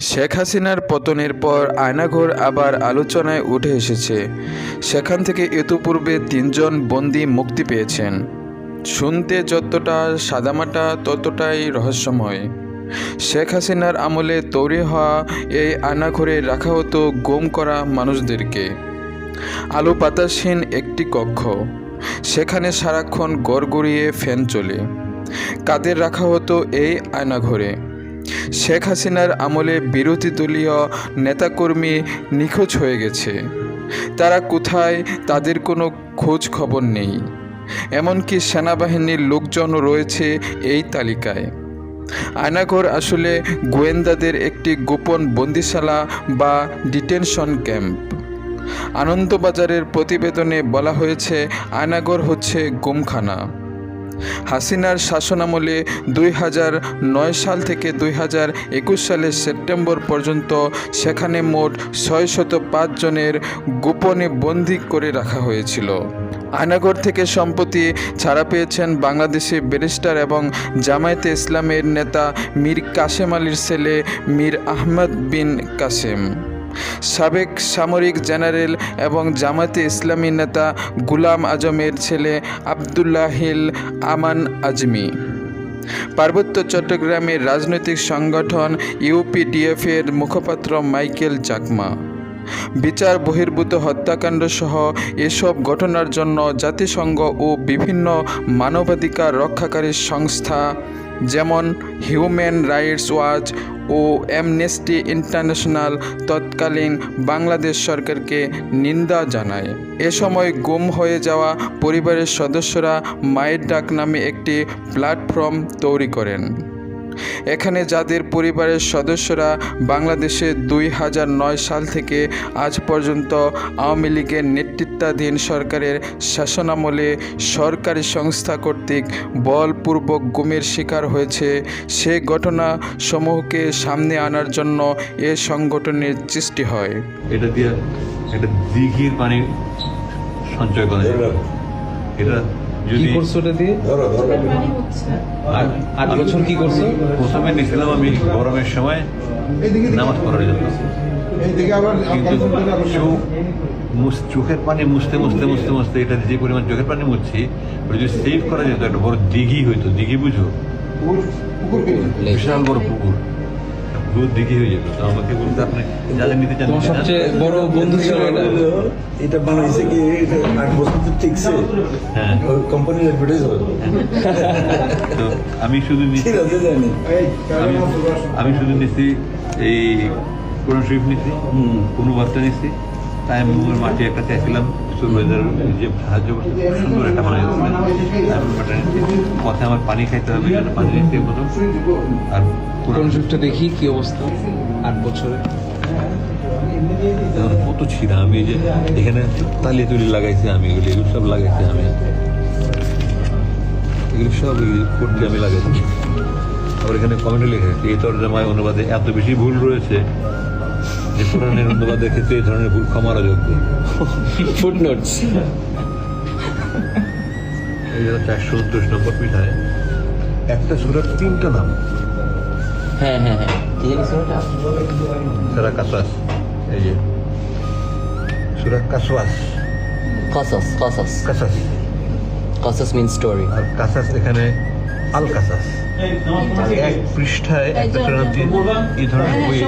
শেখ হাসিনার পতনের পর আয়নাঘর আবার আলোচনায় উঠে এসেছে। সেখান থেকে ইতিপূর্বে তিনজন বন্দী মুক্তি পেয়েছেন। শুনতে যতটা সাদামাটা, ততটাই রহস্যময়। শেখ হাসিনার আমলে তৈরি হওয়া এই আয়নাঘরে রাখা হতো গুম করা মানুষদেরকে। আলো বাতাসহীন একটি কক্ষ। সেখানে সারাক্ষণ গড়গড়িয়ে ফ্যান চলে। কাদের রাখা হতো এই আয়নাঘরে? শেখ হাসিনার আমলে বিরোধী দলীয় নেতাকর্মী নিখোঁজ হয়ে গেছে। তারা কোথায় তাদের কোনো খোঁজ খবর নেই। এমনকি সেনাবাহিনীর লোকজনও রয়েছে এই তালিকায়। আয়নাঘর আসলে গোয়েন্দাদের একটি গোপন বন্দিশালা বা ডিটেনশন ক্যাম্প। আনন্দবাজারের প্রতিবেদনে বলা হয়েছে আয়নাগর হচ্ছে গুমখানা। হাসিনার শাসনামলে দুই হাজার নয় সাল থেকে দুই হাজার একুশ সালের সেপ্টেম্বর পর্যন্ত সেখানে মোট ছয়শত জনের গোপনে বন্দি করে রাখা হয়েছিল। আয়নাগর থেকে সম্প্রতি ছাড়া পেয়েছেন বাংলাদেশি ব্যারিস্টার এবং জামায়াতে ইসলামের নেতা মীর কাসেম আলীর ছেলে মীর আহমদ বিন কাসেম সাবেক সামরিক জেনারেল এবং জামাতে ইসলামী নেতা গুলাম আজমের ছেলে আবদুল্লাহিল আমান আজমি। পার্বত্য চট্টগ্রামের রাজনৈতিক সংগঠন ইউপিডিএফের মুখপাত্র মাইকেল চাকমা বিচার বহির্ভূত হত্যাকাণ্ড সহ এসব ঘটনার জন্য জাতিসংঘ ও বিভিন্ন মানবাধিকার রক্ষাকারী সংস্থা যেমন হিউম্যান রাইটস ওয়াচ ও অ্যামনেস্টি ইন্টারন্যাশনাল তৎকালীন বাংলাদেশ সরকারকে নিন্দা জানায়। এ সময় গুম হয়ে যাওয়া পরিবারের সদস্যরা মায়ের ডাক নামে একটি প্ল্যাটফর্ম তৈরি করেন। এখানে যাদের পরিবারের সদস্যরা বাংলাদেশে দুই হাজার নয় সাল থেকে আজ পর্যন্ত আওয়ামী লীগের নেতৃত্বাধীন সরকারের শাসনামলে সরকারি সংস্থা কর্তৃক বলপূর্বক গুমের শিকার হয়েছে সে ঘটনা সমূহকে সামনে আনার জন্য এ সংগঠনের সৃষ্টি হয়। এটা দিয়ে একটা দিঘির পানি সঞ্চয় করা যায়। এটা যদি করছ ওটা দিয়ে? আট- বছর কি করছ? প্রথমে নিয়েছিলাম আমি গরমের সময় নামাজ পড়ার জন্য। কিন্তু চোখের পানি মুছতে মুছতে মুছতে মুছতে এটা যে পরিমাণ চোখের পানি মুছছি ওটা যদি সেভ করা যেত একটা বড় দিঘি হইতো। দিঘি বুঝো? বিশাল বড় পুকুর। পুকুর দিঘি হয়ে যেত। তো আমাকে বলতে আপনি যাদের নিতে চান। সবচেয়ে বড় বন্ধু ছিল এটা? এটা বানাইছে কি এটা আট বছর তো ঠিকছে হ্যাঁ। কোম্পানির অ্যাডভার্টাইজ তো আমি শুধু নিচ্ছি জানি। আমি আমি শুধু নিচ্ছি এই কোরআন শরীফ নিচ্ছি কোনো বার্তা নিচ্ছি। তাই আমি মাঠে একটা চাইছিলাম যে সাহায্য করছে খুব সুন্দর একটা নিচ্ছি পথে আমার পানি খাইতে হবে জন্য পানি নিচ্ছি প্রথম। আর কোরআন কোরআন দেখি কি অবস্থা আট বছরে। কত ছিঁড়া আমি যে এখানে তালি তুলি লাগাইছি আমি এগুলো এগুলো সব লাগাইছি আমি। এগুলো সব করতে আমি লাগাইছি। আবার এখানে কমেন্টে লিখে এই তর্জমায় অনুবাদে এত বেশি ভুল রয়েছে। যে কোরআনের অনুবাদের ক্ষেত্রে এই ধরনের ভুল ক্ষমার যোগ্য। ফুটনোটস চারশো উনত্রিশ নম্বর পিঠায় একটা সুরার তিনটা নাম। হ্যাঁ হ্যাঁ হ্যাঁ। জানিস কাসাস এই যে। সুরা কাসওয়াস। কসাস কসাস কাসাস কসাস মিন স্টোরি আর কাসাস এখানে আল কাসাস এক পৃষ্ঠায় একটা সুরার নাম দিয়ে এই ধরনের বই